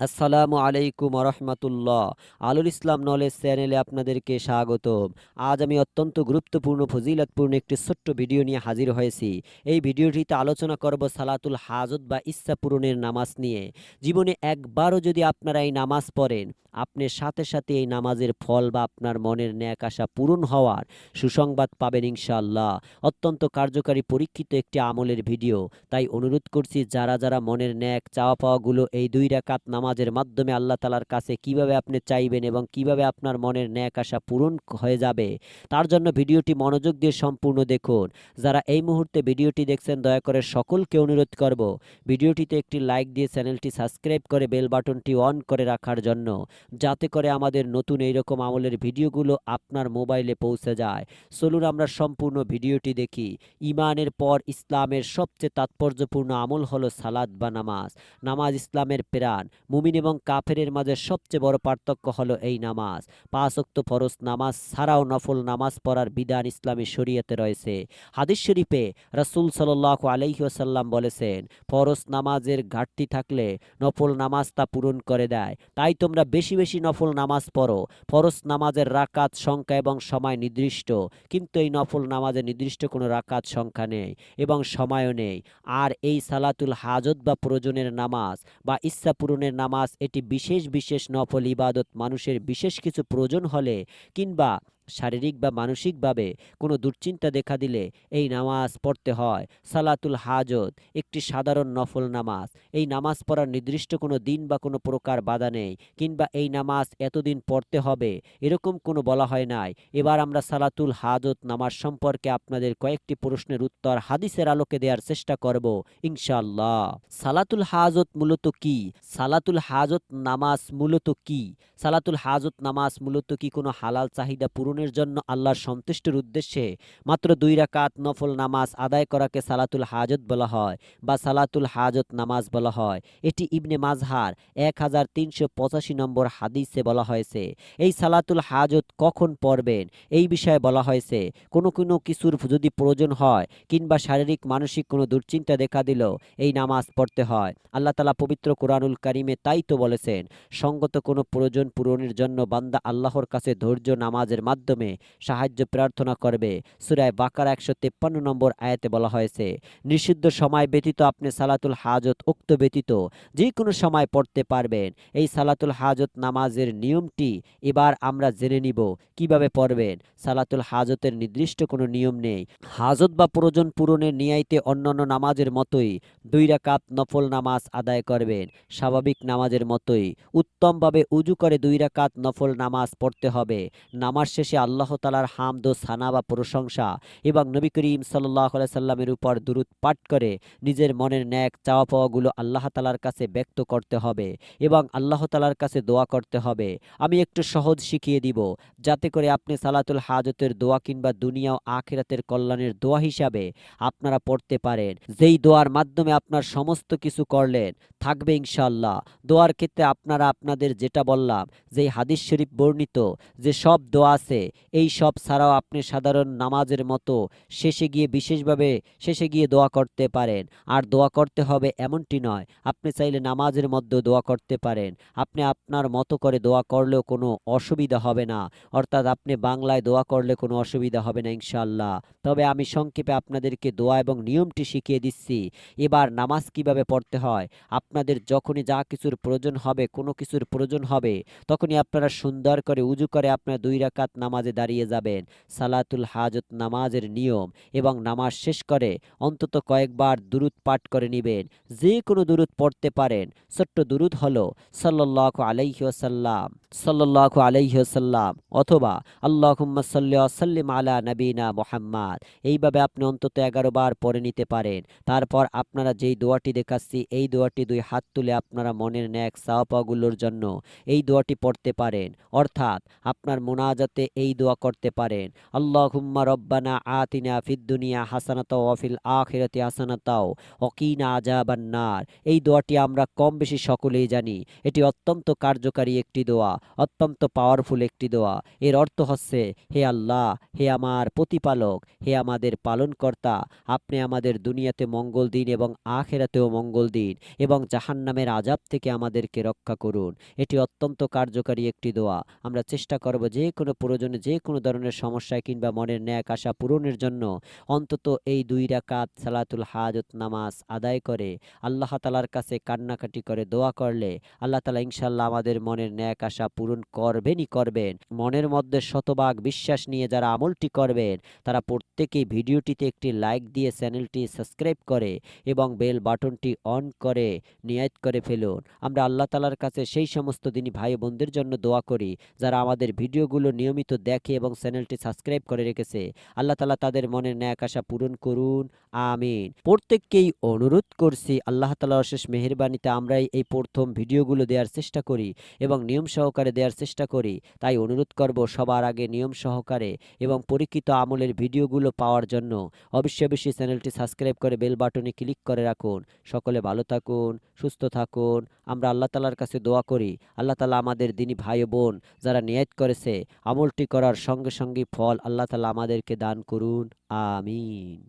আসসালামু আলাইকুম রহমতুল্লাহ আলুল ইসলাম নলেজ চ্যানেলে আপনাদেরকে স্বাগতম। আজ আমি অত্যন্ত গুরুত্বপূর্ণ, ফজিলতপূর্ণ একটি ছোট্ট ভিডিও নিয়ে হাজির হয়েছি। এই ভিডিওটিতে আলোচনা করব সালাতুল হাজত বা ইচ্ছা পূরণের নামাজ নিয়ে। জীবনে একবারও যদি আপনারা এই নামাজ পড়েন, আপনি সাথে সাথে এই নামাজের ফল বা আপনার মনের ন্যাক আশা পূরণ হওয়ার সুসংবাদ পাবেন ইনশাআল্লাহ। অত্যন্ত কার্যকারী, পরীক্ষিত একটি আমলের ভিডিও। তাই অনুরোধ করছি, যারা যারা মনের ন্যাক চাওয়া পাওয়াগুলো এই দুই রাকাত নামাজের মাধ্যমে আল্লাহ তালার কাছে কীভাবে আপনি চাইবেন এবং কীভাবে আপনার মনের ন্যাক আশা পূরণ হয়ে যাবে, তার জন্য ভিডিওটি মনোযোগ দিয়ে সম্পূর্ণ দেখুন। যারা এই মুহূর্তে ভিডিওটি দেখছেন, দয়া করে সকলকে অনুরোধ করব, ভিডিওটিতে একটি লাইক দিয়ে চ্যানেলটি সাবস্ক্রাইব করে বেল বাটনটি অন করে রাখার জন্য, যাতে করে আমাদের নতুন এইরকম আমলের ভিডিওগুলো আপনার মোবাইলে পৌঁছে যায়। চলুন আমরা সম্পূর্ণ ভিডিওটি দেখি। ইমানের পর ইসলামের সবচেয়ে তাৎপর্যপূর্ণ আমল হলো সালাদ বা নামাজ। নামাজ ইসলামের প্রাণ। মুমিন এবং কাফেরের মাঝে সবচেয়ে বড় পার্থক্য হলো এই নামাজ। পাঁচ ওয়াক্ত ফরজ নামাজ ছাড়াও নফল নামাজ পড়ার বিধান ইসলামী শরীয়তে রয়েছে। হাদিস শরীফে রাসূল সাল্লাহ আলাইসাল্লাম বলেছেন, ফরজ নামাজের ঘাটতি থাকলে নফল নামাজ তা পূরণ করে দেয়। তাই তোমরা বেশি বেশি নফল নামাজ পড়ো। ফরজ নামাজের রাকাত সংখ্যা এবং সময় নির্দিষ্ট। কিন্তু এই নফল নামাজের নির্দিষ্ট কোনো রাকাত সংখ্যা নেই এবং সময়ও নেই। আর এই সালাতুল হাজত বা প্রয়োজনের নামাজ বা ইচ্ছা পূরণের নামাজ এটি বিশেষ বিশেষ নফল ইবাদত। মানুষের বিশেষ কিছু প্রয়োজন হলে কিংবা শারীরিক বা মানসিকভাবে কোনো দুশ্চিন্তা দেখা দিলে এই নামাজ পড়তে হয়, সালাতুল হাজত, একটি সাধারণ নফল নামাজ। এই নামাজ পড়ার নির্দিষ্ট কোনো দিন বা কোনো প্রকার বাধা নেই, কিংবা এই নামাজ এতদিন পড়তে হবে, এরকম কোনো বলা হয় নাই। এবার আমরা সালাতুল হাজত নামাজ সম্পর্কে আপনাদের কয়েকটি প্রশ্নের উত্তর হাদিসের আলোকে দেওয়ার চেষ্টা করব, ইনশাআল্লাহ। সালাতুল হাজত মূলত কি? সালাতুল হাজত নামাজ মূলত কি? সালাতুল হাজত নামাজ মূলত কি কোনো হালাল চাহিদা পূরণের জন্য আল্লাহর সন্তুষ্টির উদ্দেশ্যে মাত্র দুই রাকাত নফল নামাজ আদায় করাকে সালাতুল হাজত বলা হয় বা সালাতুল হাজত নামাজ বলা হয়। এটি ইবনে মাজহার এক হাজার তিনশো পঁচাশি নম্বর হাদিসে বলা হয়েছে। এই সালাতুল হাজত কখন পড়বেন? এই বিষয়ে বলা হয়েছে, কোনো কোনো কিছুর যদি প্রয়োজন হয় কিংবা শারীরিক, মানসিক কোনো দুশ্চিন্তা দেখা দিল, এই নামাজ পড়তে হয়। আল্লাহ তালা পবিত্র কোরআনুল কারিমে তাই তো বলেছেন, সঙ্গত কোনো প্রয়োজন পূরণের জন্য বান্দা আল্লাহর কাছে ধৈর্য নামাজের মাধ্যমে সাহায্য প্রার্থনা করবে। সুরায় বাকার একশো তেপ্পান্ন নম্বর আয়াতে বলা হয়েছে, নিষিদ্ধ সময় ব্যতীত আপনি সালাতুল হাজত উক্ত ব্যতীত যে কোনো সময় পড়তে পারবেন। এই সালাতুল হাজত নামাজের নিয়মটি এবার আমরা জেনে নিব কীভাবে পড়বেন। সালাতুল হাজতের নির্দিষ্ট কোনো নিয়ম নেই। হাজত বা প্রয়োজন পূরণের নিয়াইতে অন্যান্য নামাজের মতোই দুই রাকাত নফল নামাজ আদায় করবেন। স্বাভাবিক নামাজের মতোই উত্তমভাবে উজু করে দুই রাকাত নফল নামাজ পড়তে হবে। নামাজ শেষে আল্লাহ তালার হামদ সানা বা প্রশংসা এবং নবী করিম সাল্লাহ সাল্লামের উপর দূরত পাঠ করে নিজের মনের ন্যাক চাওয়া পাওয়াগুলো আল্লাহ তালার কাছে ব্যক্ত করতে হবে এবং আল্লাহ তালার কাছে দোয়া করতে হবে। আমি একটু সহজ শিখিয়ে দিব, যাতে করে আপনি সালাতুল হাজতের দোয়া কিংবা দুনিয়া ও আখিরাতের কল্যাণের দোয়া হিসাবে আপনারা পড়তে পারেন। যেই দোয়ার মাধ্যমে আপনার সমস্ত কিছু করলেন, থাকবে ইনশাল্লাহ দোয়ার ক্ষেত্রে আপনারা আপনাদের যেটা বললাম, যেই হাদিস শরীফ বর্ণিত, যে সব দোয়া আছে এই সব ছাড়াও আপনি সাধারণ নামাজের মতো শেষে গিয়ে বিশেষভাবে শেষে গিয়ে দোয়া করতে পারেন। আর দোয়া করতে হবে এমনটি নয়, আপনি চাইলে নামাজের মধ্যে দোয়া করতে পারেন। আপনি আপনার মতো করে দোয়া করলেও কোনো অসুবিধা হবে না। অর্থাৎ আপনি বাংলায় দোয়া করলে কোনো অসুবিধা হবে না ইনশাল্লাহ তবে আমি সংক্ষেপে আপনাদেরকে দোয়া এবং নিয়মটি শিখিয়ে দিচ্ছি। এবার নামাজ কীভাবে পড়তে হয়? আপনাদের যখনই যা কিছুর প্রয়োজন হবে, কোনো কিছুর প্রয়োজন হবে, তখনই আপনারা সুন্দর করে উজু করে আপনার দুই রাকাত নামাজে দাঁড়িয়ে যাবেন। সালাতুল হাজত নামাজের নিয়ম এবং নামাজ শেষ করে অন্তত কয়েকবার দুরুদ পাঠ করে নেবেন। যে কোনো দুরুদ পড়তে পারেন। ছোট্ট দুরুদ হলো সাল্লাহ আলাইসাল্লাম সাল্লাহ আলাইসাল্লাম অথবা আল্লাহুম্মা সাল্লি সাল্লিম আলা নবীনা মোহাম্মদ। এইভাবে আপনি অন্তত এগারো বার পড়ে নিতে পারেন। তারপর আপনারা যেই দোয়াটি দেখাচ্ছি, এই দোয়াটি দুই হাত তুলে আপনারা মনের ন্যাক চাওয়াপাগুলোর জন্য এই দোয়াটি পড়তে পারেন। অর্থাৎ আপনার মোনাজাতে এই দোয়া করতে পারেন। আল্লাহুম্মা রব্বানা আতিনা ফিদ দুনিয়া হাসানাতাও অফিল আখিরাতি হাসানাতাও অকিনা আজাবান্নার এই দোয়াটি আমরা কম বেশি সকলেই জানি। এটি অত্যন্ত কার্যকারী একটি দোয়া। অত্যন্ত পাওয়ারফুল একটি দোয়া। এর অর্থ হচ্ছে, হে আল্লাহ, হে আমার প্রতিপালক, হে আমাদের পালনকর্তা, আপনি আমাদের দুনিয়াতে মঙ্গল দিন এবং আখেরাতেও মঙ্গল দিন এবং জাহান্নামের আজাব থেকে আমাদেরকে রক্ষা করুন। এটি অত্যন্ত কার্যকারী একটি দোয়া। আমরা চেষ্টা করব যে কোনো প্রয়োজনে যে কোনো ধরনের সমস্যায় কিংবা মনের ন্যাক আশা পূরণের জন্য অন্তত এই দুই রাকাত সালাতুল হাজত নামাজ আদায় করে, আল্লাহ তালার কাছে কান্নাকাটি করে দোয়া করলে, আল্লাহ তালা ইনশাল্লাহ আমাদের মনের ন্যাক আশা পূরণ করবেনই করবেন। মনের মধ্যে শতভাগ বিশ্বাস নিয়ে যারা আমলটি করবেন, তারা প্রত্যেকেই ভিডিওটিতে একটি লাইক দিয়ে চ্যানেলটি সাবস্ক্রাইব করে এবং বেল বাটনটি অন করে নিয়াত করে ফেলুন। আমরা আল্লাহ তালার কাছে সেই সমস্ত দিনই ভাই বোনদের জন্য দোয়া করি, যারা আমাদের ভিডিওগুলো নিয়মিত দেখে এবং চ্যানেলটি সাবস্ক্রাইব করে রেখেছে। আল্লাহ তালা তাদের মনের ন্যাক আশা পূরণ করুন। আমিন। প্রত্যেককেই অনুরোধ করছি, আল্লাহ তালা অশেষ মেহরবানিতে আমরা এই প্রথম ভিডিওগুলো দেওয়ার চেষ্টা করি এবং নিয়ম সহকারে দেওয়ার চেষ্টা করি, তাই অনুরোধ করব সবার আগে নিয়ম সহকারে এবং পরীক্ষিত আমলের ভিডিওগুলো পাওয়ার জন্য। অবশ্যই অবশ্যই চ্যানেলটি সাবস্ক্রাইব করে বেল বাটনে ক্লিক করে রাখুন। সকলে ভালো থাকুন, সুস্থ থাকুন। আমরা আল্লাহ তালার কাছে দোয়া করি। আল্লাহ তালা আমাদের দিনী ভাই বোন যারা নিয়ত করেছে, আমলটি করার সঙ্গে সঙ্গে ফল আল্লাহ তালা আমাদেরকে দান করুন। আমিন।